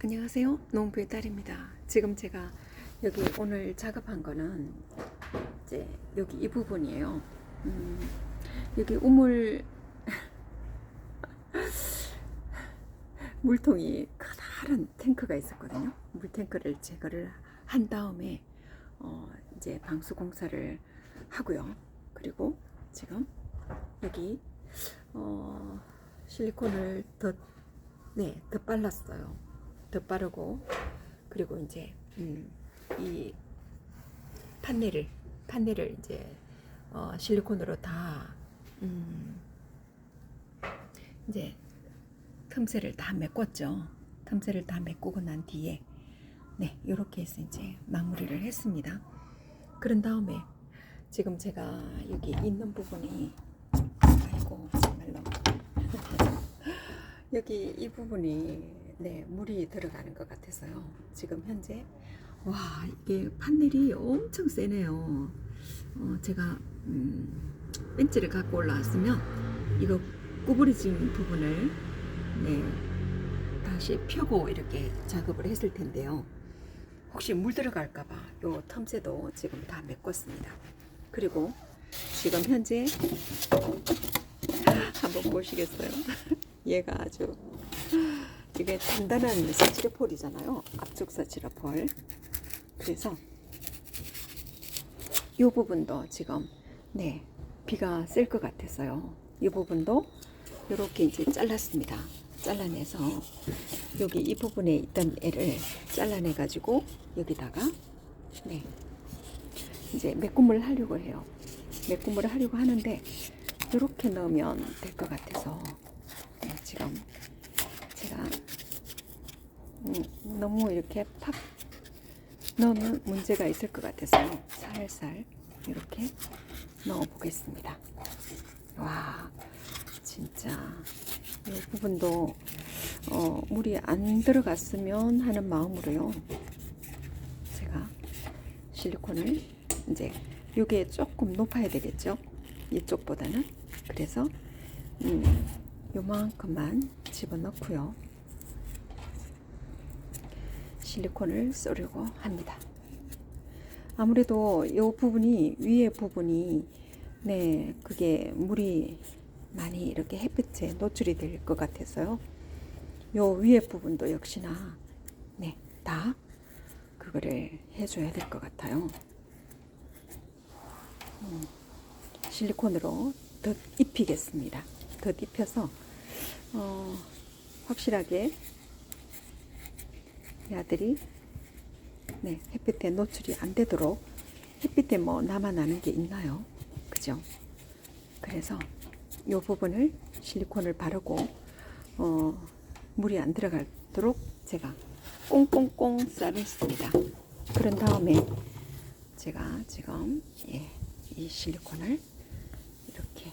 안녕하세요. 농부의 딸입니다. 지금 제가 여기 오늘 작업한 거는 이제 여기 이 부분이에요. 음, 여기 우물 물통이 커다란 탱크가 있었거든요. 물 탱크를 제거를 한 다음에 어, 이제 방수 공사를 하고요. 그리고 지금 여기 어, 실리콘을 더 네, 더 빨랐어요. 더 빠르고 그리고 이제 음, 이 판넬을 판넬을 이제 어, 실리콘으로 다 음, 이제 틈새를 다 메꿨죠. 틈새를 다 메꾸고 난 뒤에 네 이렇게 해서 이제 마무리를 했습니다. 그런 다음에 지금 제가 여기 있는 부분이 아이고 정말로 여기 이 부분이 네 물이 들어가는 것 같아서요. 지금 현재 와 이게 판넬이 엄청 세네요. 어, 제가 음, 벤치를 갖고 올라왔으면 이거 구부러진 부분을 네 다시 펴고 이렇게 작업을 했을 텐데요. 혹시 물 들어갈까봐 요 텀새도 지금 다 메꿨습니다. 그리고 지금 현재 한번 보시겠어요? 얘가 아주 이게 단단한 사치레폴이잖아요. 압축 사치레폴. 그래서 이 부분도 지금 네 비가 셀것 같아서요. 이 부분도 이렇게 이제 잘랐습니다. 잘라내서 여기 이 부분에 있던 애를 잘라내 가지고 여기다가 네 이제 메꾸물을 하려고 해요. 메꾸물을 하려고 하는데 이렇게 넣으면 될 것 같아서 네, 지금 제가 음, 너무 이렇게 팍 넣으면 문제가 있을 것 같아서 살살 이렇게 넣어 보겠습니다. 와, 진짜 이 부분도 어, 물이 안 들어갔으면 하는 마음으로요. 제가 실리콘을 이제 이게 조금 높아야 되겠죠? 이쪽보다는 그래서 음, 요만큼만 집어넣고요. 실리콘을 쏘려고 합니다. 아무래도 이 부분이 위에 부분이 네 그게 물이 많이 이렇게 햇빛에 노출이 될 것 같아서요. 요 위에 부분도 역시나 네다 그거를 해줘야 될 것 같아요. 음, 실리콘으로 더 입히겠습니다. 더 입혀서 어, 확실하게 이 아들이 네, 햇빛에 노출이 안 되도록 햇빛에 뭐 남아나는 게 있나요? 그죠? 그래서 이 부분을 실리콘을 바르고 어, 물이 안 들어가도록 제가 꽁꽁꽁 싸냈습니다. 그런 다음에 제가 지금 예, 이 실리콘을 이렇게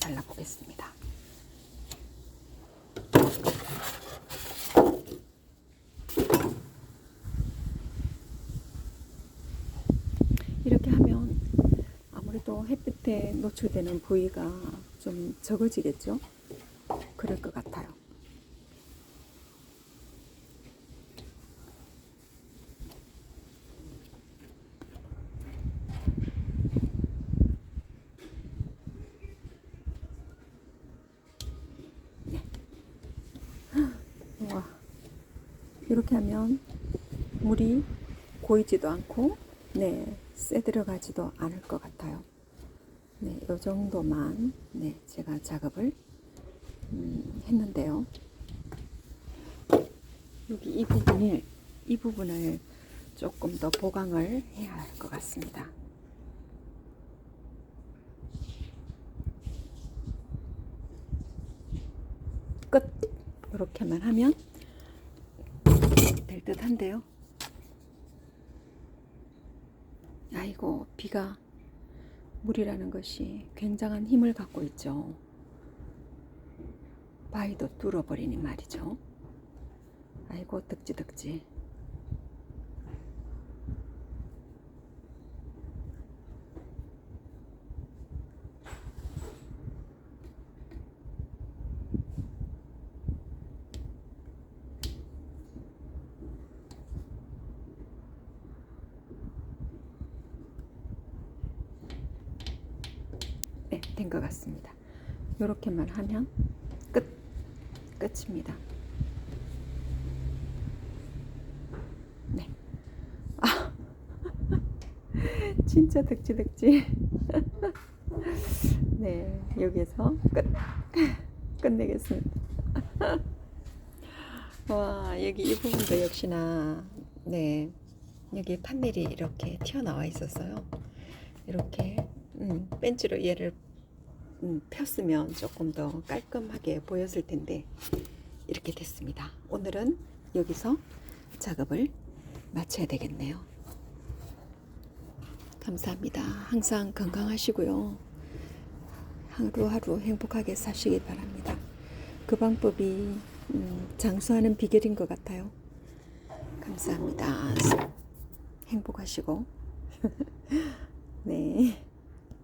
발라보겠습니다. 이렇게 하면 아무래도 햇빛에 노출되는 부위가 좀 적어지겠죠? 그럴 것 같아요. 네. 와, 이렇게 하면 물이 고이지도 않고, 네, 새 들어가지도 않을 것 같아요. 네, 이 정도만, 네, 제가 작업을 음, 했는데요. 여기 이 부분을, 이 부분을 조금 더 보강을 해야 할 것 같습니다. 끝! 이렇게만 하면 될 듯 한데요. 아이고, 비가 물이라는 것이 굉장한 힘을 갖고 있죠. 바위도 뚫어버리니 말이죠. 아이고, 득지득지. 된 것 같습니다. 이렇게만 하면 끝 끝입니다. 네. 아, 진짜 득지 득지. 네, 여기서 끝 끝내겠습니다. 와, 여기 이 부분도 역시나 네 여기 판넬이 이렇게 튀어나와 있었어요. 이렇게 음, 벤치로 얘를 음, 폈으면 조금 더 깔끔하게 보였을 텐데 이렇게 됐습니다. 오늘은 여기서 작업을 마쳐야 되겠네요. 감사합니다. 항상 건강하시고요. 하루하루 행복하게 사시길 바랍니다. 그 방법이 음, 장수하는 비결인 것 같아요. 감사합니다. 행복하시고 네.